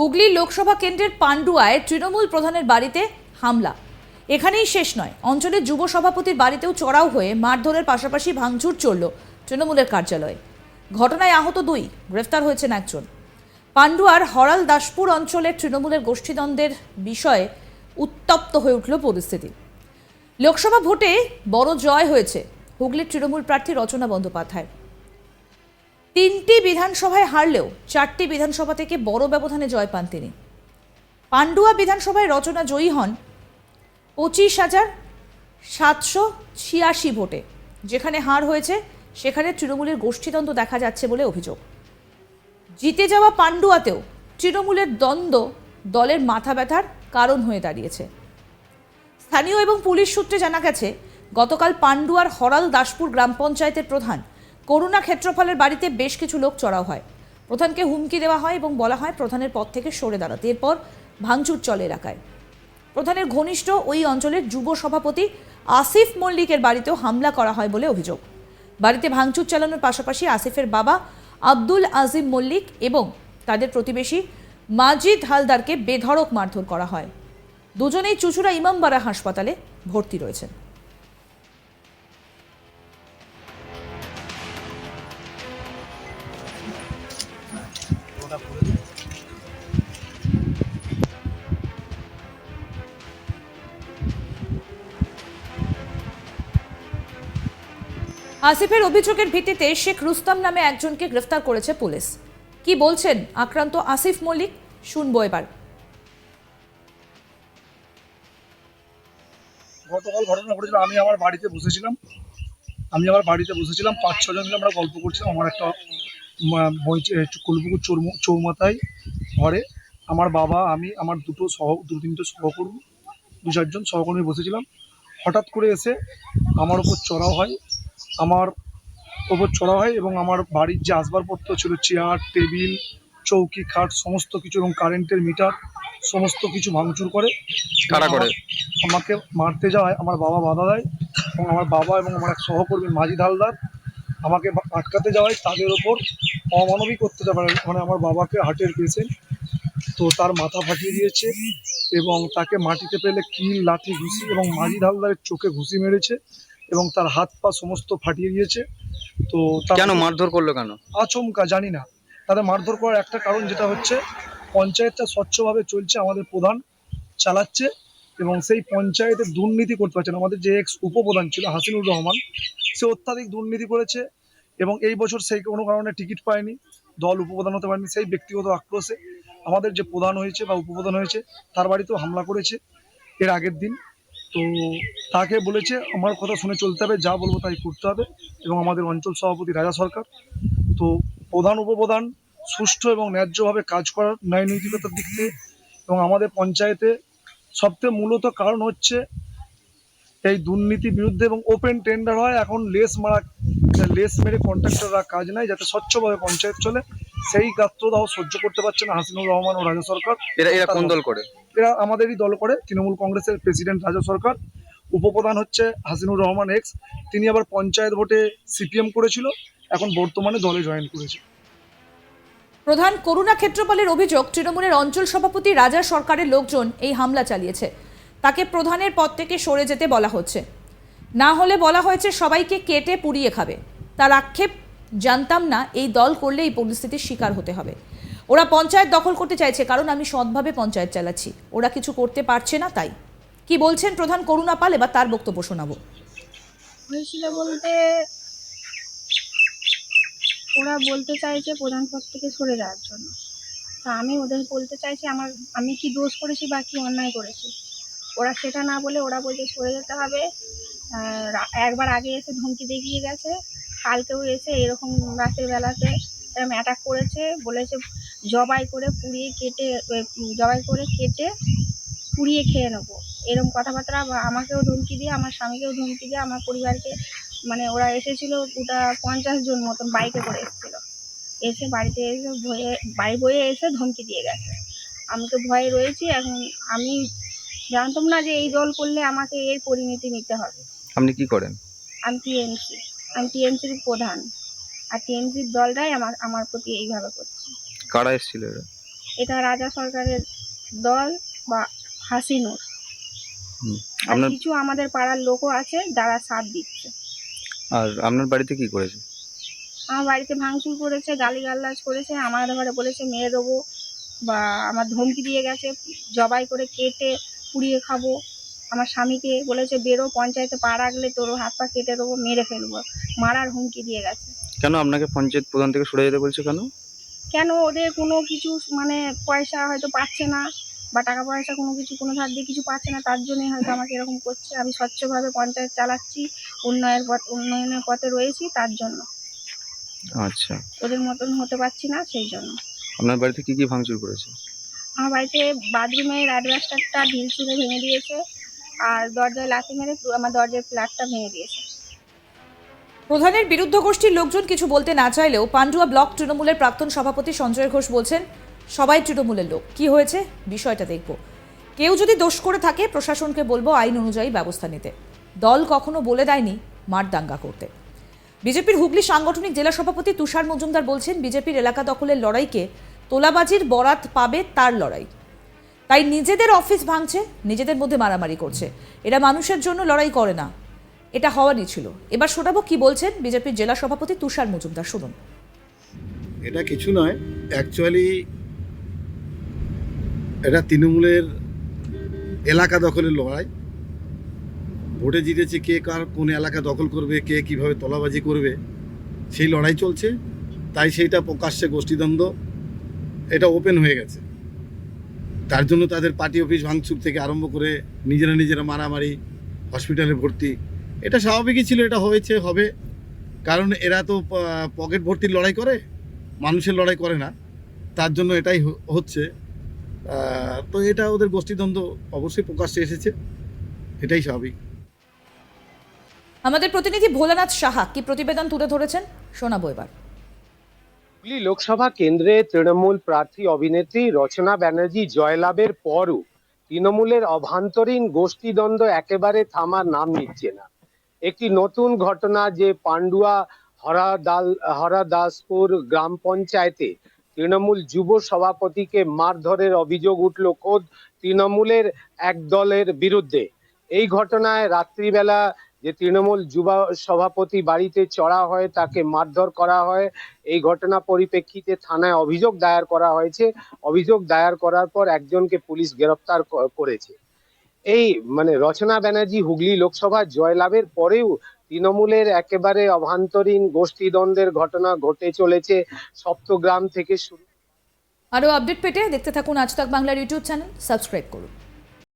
হুগলি লোকসভা কেন্দ্রের পান্ডুয়ায় তৃণমূল প্রধানের বাড়িতে হামলা। এখানেই শেষ নয়। অঞ্চলের যুব সভাপতির বাড়িতেও চড়াও হয়ে মারধরের পাশাপাশি ভাঙচুর চলল তৃণমূলের কার্যালয়ে। ঘটনায় আহত দুই, গ্রেফতার হয়েছেন একজন। পান্ডুয়ার হরাল দাসপুর অঞ্চলের তৃণমূলের গোষ্ঠীদ্বন্দ্বের বিষয়ে উত্তপ্ত হয়ে উঠল পরিস্থিতি। লোকসভা ভোটে বড় জয় হয়েছে হুগলির তৃণমূল প্রার্থী রচনা বন্দ্যোপাধ্যায় তিনটি বিধানসভায় হারলেও চারটি বিধানসভা থেকে বড় ব্যবধানে জয় পান তিনি। পান্ডুয়া বিধানসভায় রচনা জয়ী হন পঁচিশ হাজার সাতশো ছিয়াশি ভোটে। যেখানে হার হয়েছে, সেখানে তৃণমূলের গোষ্ঠীদ্বন্দ্ব দেখা যাচ্ছে বলে অভিযোগ। জিতে যাওয়া পান্ডুয়াতেও তৃণমূলের দ্বন্দ্ব দলের মাথা ব্যথার কারণ হয়ে দাঁড়িয়েছে। স্থানীয় এবং পুলিশ সূত্রে জানা গেছে, গতকাল পান্ডুয়ার হরাল দাসপুর গ্রাম পঞ্চায়েতের প্রধান করুণা ক্ষেত্রফলের বাড়িতে বেশ কিছু লোক চড়াও হয়। প্রধানকে হুমকি দেওয়া হয় এবং বলা হয় প্রধানের পদ থেকে সরে দাঁড়াতে। এরপর ভাঙচুর চলে এলাকায়। প্রধানের ঘনিষ্ঠ ওই অঞ্চলের যুব সভাপতি আসিফ মল্লিকের বাড়িতেও হামলা করা হয় বলে অভিযোগ। বাড়িতে ভাঙচুর চালানোর পাশাপাশি আসিফের বাবা আব্দুল আজিম মল্লিক এবং তাদের প্রতিবেশী মাজিদ হালদারকে বেধড়ক মারধর করা হয়। দুজনেই চুচুড়া ইমামবাড়া হাসপাতালে ভর্তি রয়েছেন। আসিফের অভিযোগের ভিত্তিতে শেখ রুস্তাম নামে একজনকে গ্রেফতার করেছে পুলিশ। কি বলছেন আক্রান্ত আসিফ মল্লিক? শুনব এবার। গতকাল ঘটনা ঘটেছিল, আমি আমার বাড়িতে বসেছিলাম। আমি আমার বাড়িতে বসেছিলাম, পাঁচ ছজন মিলে আমরা গল্প করছিলাম। আমার একটা কলপুকুর চৌমু- চৌমাথায় ঘরে। আমার বাবা, আমি, আমার দুটো সহ, দু, তিনটে সহকর্মী, দু চারজন সহকর্মী বসেছিলাম। হঠাৎ করে এসে আমার ওপর চড়াও হয়। আমার ওপর চড়াও হয় এবং আমার বাড়ির যে আসবাবপত্র ছিল চেয়ার টেবিল চৌকি খাট সমস্ত কিছু এবং কারেন্টের মিটার সমস্ত কিছু ভাঙচুর করে। কারা করে? আমাকে মারতে যাওয়ায় আমার বাবা বাধা দেয় এবং আমার বাবা এবং আমার এক সহকর্মী মাজিদ হালদার আমাকে আটকাতে যাওয়ায় তাদের ওপর অমানবিক করতে পারে মানে আমার বাবাকে হার্টের পেশেন্ট তো তার মাথা ফাটিয়ে দিয়েছে এবং তাকে মাটিতে পেলে কিল লাঠি ঘুষি এবং মাজিদ হালদারের চোখে ঘুষি মেরেছে। এবং তার হাত পা সমস্ত ফাটিয়ে দিয়েছে। তো কেন মারধর করল কেন? আচমকা জানি না। তাদের মারধর করার একটা কারণ যেটা হচ্ছে পঞ্চায়েতটা স্বচ্ছভাবে চলছে আমাদের প্রধান চালাচ্ছে এবং সেই পঞ্চায়েতে দুর্নীতি করতে পারছে না। আমাদের যে এক্স উপপ্রধান ছিল হাসিনুর রহমান সে অত্যাধিক দুর্নীতি করেছে এবং এই বছর সেই কোনো কারণে টিকিট পায়নি দল উপপ্রধান হতে পারেনি সেই ব্যক্তিগত আক্রোশে আমাদের যে প্রধান হয়েছে বা উপপ্রধান হয়েছে তার বাড়িতেও হামলা করেছে। এর আগের দিন তো তাকে বলেছে, আমার কথা শুনে চলতে হবে, যা বলব তাই করতে হবে। এবং আমাদের অঞ্চল সভাপতি রাজা সরকার। তো প্রধান উপপ্রধান সুষ্ঠু এবং ন্যায্যভাবে কাজ করার ন্যায় নৈতিকতার দিক থেকে এবং আমাদের পঞ্চায়েতে সবচেয়ে মূলত কারণ হচ্ছে এই দুর্নীতি বিরুদ্ধে এবং ওপেন টেন্ডার হয়। এখন লেস মারা, লেস মেরে কন্ট্রাক্টররা কাজ নেয় যাতে স্বচ্ছভাবে পঞ্চায়েত চলে। সেই গাত্রদাহ সহ্য করতে পারছে না হাসিনুর রহমান ও রাজা সরকার। এরা এরা কোন দল করে? এরা আমাদেরই দল করে তৃণমূল কংগ্রেসের প্রেসিডেন্ট রাজা সরকার। উপপ্রধান হচ্ছে হাসিনুর রহমান এক্স তিনি আবার পঞ্চায়েত ভোটে সিপিএম করেছিল এখন বর্তমানে দলে জয়েন করেছে। প্রধান করুণা ক্ষেত্রপালের অভিযোগ তৃণমূলের অঞ্চল সভাপতি রাজা সরকারের লোকজন এই হামলা চালিয়েছে। তাকে প্রধানের পদ থেকে সরে যেতে বলা হচ্ছে। না হলে বলা হয়েছে সবাইকে কেটে পুড়িয়ে খাবে। তার আক্ষেপ জানতাম না এই দল করলে এই পরিস্থিতির শিকার হতে হবে। ওরা পঞ্চায়েত দখল করতে চাইছে, কারণ আমি সৎভাবে পঞ্চায়েত চালাচ্ছি। ওরা কিছু করতে পারছে না তাই। কি বলছেন প্রধান করুণা পাল? এবার তার বক্তব্য শোনাবো। হয়েছিল বলতে ওরা বলতে চাইছে প্রধান পদ থেকে সরে যাওয়ার জন্য। তা আমি ওদের বলতে চাইছি, আমার, আমি কি দোষ করেছি বা কি অন্যায় করেছি? ওরা সেটা না বলে ওরা বলছে সরে যেতে হবে। একবার আগে এসে ধমকি দেখিয়ে গেছে। কালকেও এসে এরকম রাতের বেলাতে এরকম অ্যাটাক করেছে বলেছে জবাই করে পুড়িয়ে কেটে জবাই করে কেটে পুড়িয়ে খেয়ে নেব। এরকম কথাবার্তা আমাকেও ধমকি দিয়ে আমার স্বামীকেও ধমকি দিয়ে আমার পরিবারকে মানে ওরা এসেছিল ওটা পঞ্চাশ জন মতন বাইকে করে এসেছিল। এসে বাড়িতে এসে ভয়ে বাড়ি বয়ে এসে ধমকি দিয়ে গেছে। আমি তো ভয়ে রয়েছি এখন আমি জানতাম না যে এই দল করলে আমাকে এর পরিণতি নিতে হবে। আপনি কি করেন? আমি টিএমসি আমি টিএমসির প্রধান। আর টিএমসির দলটাই আমার আমার প্রতি এইভাবে করছে। কারা এসেছিল এরা? এটা রাজা সরকারের দল বা হাসিনুর। আর আপনার কিছু আমাদের পাড়ার লোকও আছে যারা সাথ দিচ্ছে। আর আপনার বাড়িতে কি করেছে? আমার বাড়িতে ভাঙচুর করেছে গালিগালাজ করেছে আমার ঘরে বলেছে মেরে দেবো বা আমার ধমকি দিয়ে গেছে জবাই করে কেটে পুড়িয়ে খাব। আমার স্বামীকে বলেছে বেরো পঞ্চায়েতে পা রাখলে তোর হাত পা কেটে দেবো মেরে ফেলব। মারার হুমকি দিয়ে গেছে। কেন আপনাকে পঞ্চায়েত প্রধান থেকে সরে যেতে বলছে কেন? কেন ওদের কোনো কিছু মানে পয়সা হয়তো পাচ্ছে না বা টাকা পয়সা কোনো কিছু কোনো ধার দিয়ে কিছু পাচ্ছে না তার জন্যই হয়তো আমাকে এরকম করছে। আমি স্বচ্ছভাবে পঞ্চায়েত চালাচ্ছি উন্নয়নের পথ উন্নয়নের পথে রয়েছি তার জন্য। আচ্ছা। ওদের মতন হতে পারছি না সেই জন্য। আপনার বাড়িতে কি কি ভাঙচুর করেছে? আমার বাড়িতে বাথরুমের অ্যাডভাস্টারটা ঢিল ছুঁড়ে ভেঙে দিয়েছে। আর দরজায় লাথি মেরে আমার দরজার ফ্ল্যাটটা ভেঙে দিয়েছে। প্রধানের বিরুদ্ধ গোষ্ঠীর লোকজন কিছু বলতে না চাইলেও পান্ডুয়া ব্লক তৃণমূলের প্রাক্তন সভাপতি সঞ্জয় ঘোষ বলছেন, সবাই তৃণমূলের লোক। কি হয়েছে? বিষয়টা দেখব। কেউ যদি দোষ করে থাকে, প্রশাসনকে বলব আইন অনুযায়ী ব্যবস্থা নিতে। দল কখনো বলে দেয়নি, মার দাঙ্গা করতে। বিজেপির হুগলি সাংগঠনিক জেলা সভাপতি তুষার মজুমদার বলছেন, বিজেপির এলাকা দখলের লড়াইকে তোলাবাজির বরাত পাবে তার লড়াই। তাই নিজেদের অফিস ভাঙছে, নিজেদের মধ্যে মারামারি করছে। এরা মানুষের জন্য লড়াই করে না। এটা হওয়ারই ছিল। এবার শোনাবো কি বলছেন বিজেপির জেলা সভাপতি তুষার মজুমদার, শুনুন। এটা কিছু নয় অ্যাকচুয়ালি এটা তৃণমূলের এলাকা দখলের লড়াই। ভোটে জিতেছে কে কার, কোন এলাকা দখল করবে, কে কীভাবে তলাবাজি করবে, সেই লড়াই চলছে। তাই সেইটা প্রকাশ্যে গোষ্ঠীদ্বন্দ্ব, এটা ওপেন হয়ে গেছে। তার জন্য তাদের পার্টি অফিস ভাঙচুর থেকে আরম্ভ করে নিজেরা নিজেরা মারামারি, হসপিটালে ভর্তি। এটা স্বাভাবিকই ছিল, এটা হয়েছে, হবে। কারণ এরা তো পকেট ভর্তির লড়াই করে, মানুষের লড়াই করে না। তার জন্য এটাই হচ্ছে। তো এটা ওদের গোষ্ঠীদ্বন্দ্ব অবশ্যই প্রকাশ্যে এসেছে। এটাই স্বাভাবিক। আমাদের প্রতিনিধি ভোলানাথ সাহা কি প্রতিবেদন তুলে ধরেছেন? শোনাবো এবার। হুগলি লোকসভা কেন্দ্রে তৃণমূল প্রার্থী অভিনেত্রী রচনা ব্যানার্জি জয়লাভের পরও তৃণমূলের অভ্যন্তরীণ গোষ্ঠীদ্বন্দ্ব একেবারে থামার নাম নিচ্ছে না। একটি নতুন ঘটনা যে পান্ডুয়া হরাদাল হরাদাসপুর গ্রাম পঞ্চায়েতে তৃণমূল যুব সভাপতিকে মারধরের অভিযোগ উঠল খোদ তৃণমূলের এক দলের বিরুদ্ধে। এই ঘটনায় রাত্রিবেলা যে তৃণমূল যুব সভাপতি বাড়িতে চড়া হয়, তাকে মারধর করা হয়। এই ঘটনা পরিপ্রেক্ষিতে থানায় অভিযোগ দায়ের করা হয়েছে। অভিযোগ দায়ের করার পর একজনকে পুলিশ গ্রেপ্তার ক- করেছে। এই মানে রচনা ব্যানার্জি হুগলি লোকসভা জয়লাভের পরেও তৃণমূলের একেবারে অভ্যন্তরীণ গোষ্ঠীদ্বন্দ্বের ঘটনা ঘটে চলেছে সপ্তগ্রাম থেকে শুরু। আরও আপডেট পেতে দেখতে থাকুন আজ তাক বাংলার ইউটিউব চ্যানেল। সাবস্ক্রাইব করুন।